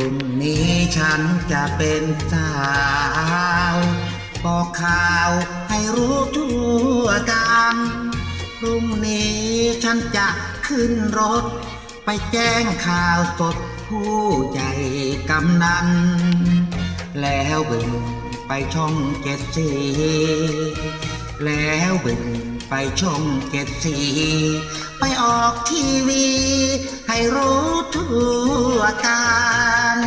พรุ่งนี้ฉันจะเป็นสาวบอกข่าวให้รู้ทั่วกันพรุ่งนี้ฉันจะขึ้นรถ ไปแจ้งข่าวสดผู้ใหญ่กำนัน แล้วบึงไปช่องเจ็ดสีแล้วบึง ไปชมเจ็ดสี ไปออกทีวี ให้รู้ทั่วกัน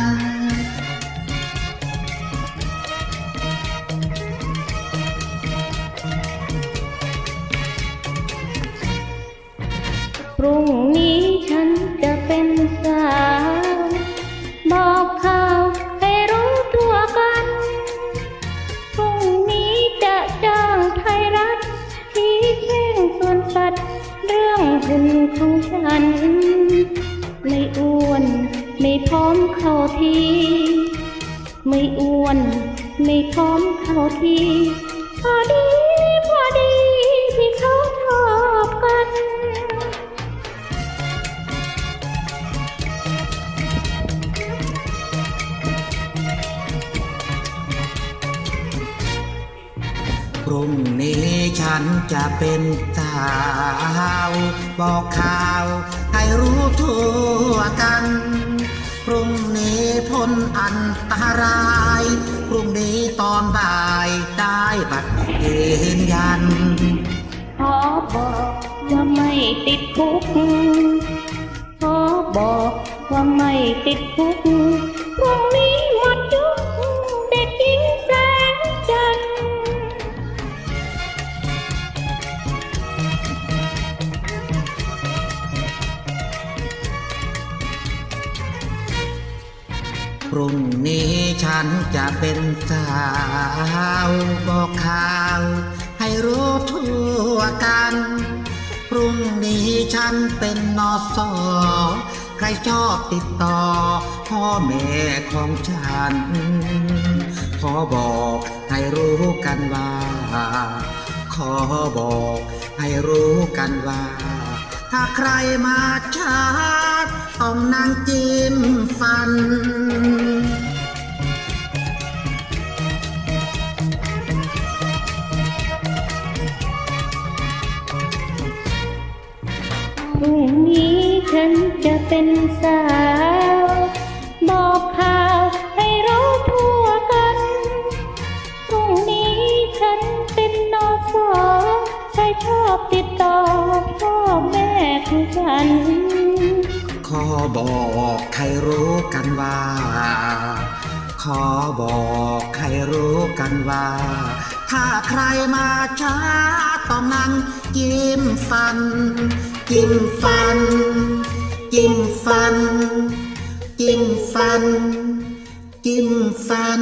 พรุ่ง นของฉัน ไม่อ้วน ไม่พร้อมเข้าทีไม่อ้วน ไม่พร้อมเข้าทีพอดี พรุ่งนี้ฉันจะเป็นสาว บอกข่าวให้รู้ทั่วกัน พรุ่งนี้พ้นอันตราย พรุ่งนี้ตอนบ่ายได้บัตรยืนยันขอบอกว่าไม่ติดคุกขอบอกว่าไม่ติดคุก พรุ่งนี้ฉันจะเป็นสาวบอกข่าว ให้รู้ทั่วกัน พรุ่งนี้ฉันเป็นนอสอใครชอบติดต่อ พ่อแม่ของฉัน ขอบอกให้รู้กันว่า ขอบอกให้รู้กันว่า ถ้าใครมาชาร์จต้องนั่งจิ้มฟัน พรุ่งนี้ฉันจะเป็นสาว บอกข่าวให้รู้ทั่วกัน พรุ่งนี้ฉันเป็นนอสอใครชอบติดต่อพ่อแม่ของฉัน ขอบอกให้รู้กันว่า ขอบอกให้รู้กันว่า ถ้าใครมาช้าต้องนั่งจิ้มฟัน จิ้มฟัน จิ้มฟัน จิ้มฟัน จิ้มฟัน